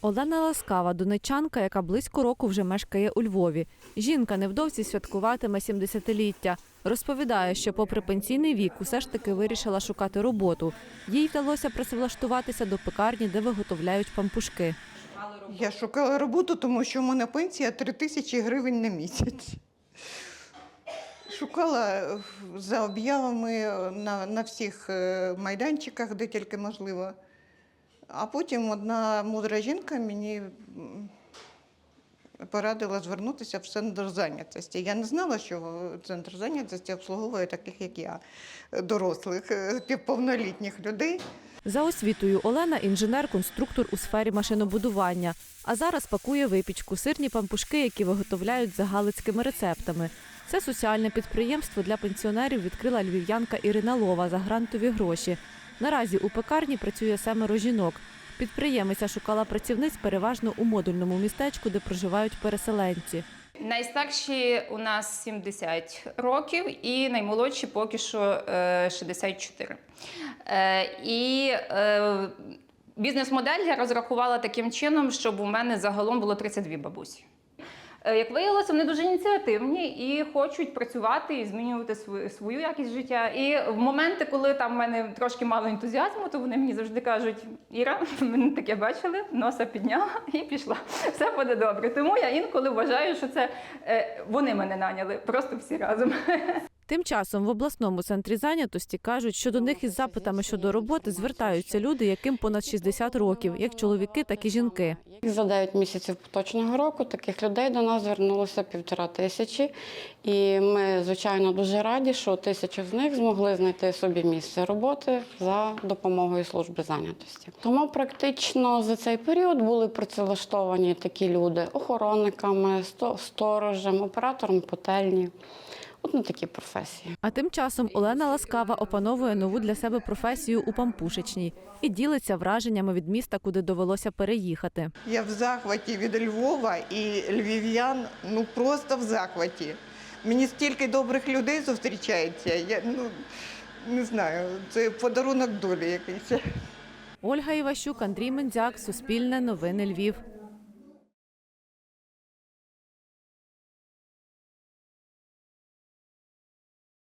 Олена Ласкава, донечанка, яка близько року вже мешкає у Львові. Жінка невдовзі святкуватиме 70-ліття. Розповідає, що попри пенсійний вік усе ж таки вирішила шукати роботу. Їй вдалося працевлаштуватися до пекарні, де виготовляють пампушки. Я шукала роботу, тому що в мене пенсія 3 тисячі гривень на місяць. Шукала е, за об'явами на, на всіх е, майданчиках, де тільки можливо. А потім одна мудра жінка мені порадила звернутися в центр зайнятості. Я не знала, що центр зайнятості обслуговує таких, як я, дорослих, е, півповнолітніх людей. За освітою Олена інженер-конструктор у сфері машинобудування. А зараз пакує випічку, сирні пампушки, які виготовляють за галицькими рецептами. Це соціальне підприємство для пенсіонерів відкрила львів'янка Ірина Лова за грантові гроші. Наразі у пекарні працює семеро жінок. Підприємиця шукала працівниць переважно у модульному містечку, де проживають переселенці. Найстарші у нас 70 років, і наймолодші поки що е, 64. Е, І е, бізнес-модель я розрахувала таким чином, щоб у мене загалом було 32 бабусі. Е, Як виявилося, вони дуже ініціативні і хочуть працювати і змінювати свою, свою якість життя. І в моменти, коли там в мене трошки мало ентузіазму, то вони мені завжди кажуть: Іра, мене таке бачили, носа підняла і пішла. Все буде добре. Тому я інколи вважаю, що це е, вони мене наняли, просто всі разом. Тим часом в обласному центрі зайнятості кажуть, що до них із запитами щодо роботи звертаються люди, яким понад 60 років, як чоловіки, так і жінки. За 9 місяців поточного року таких людей до нас звернулося півтора тисячі. І ми, звичайно, дуже раді, що тисячі з них змогли знайти собі місце роботи за допомогою служби зайнятості. Тому практично за цей період були працевлаштовані такі люди охоронниками, сто- сторожем, оператором котельні. От на такі професії. А тим часом Олена Ласкава опановує нову для себе професію у пампушечній і ділиться враженнями від міста, куди довелося переїхати. Я в захваті від Львова і львів'ян, ну просто в захваті. Мені стільки добрих людей зустрічається. Я ну не знаю, це подарунок долі якийсь. Ольга Іващук, Андрій Мендзяк, Суспільне новини Львів.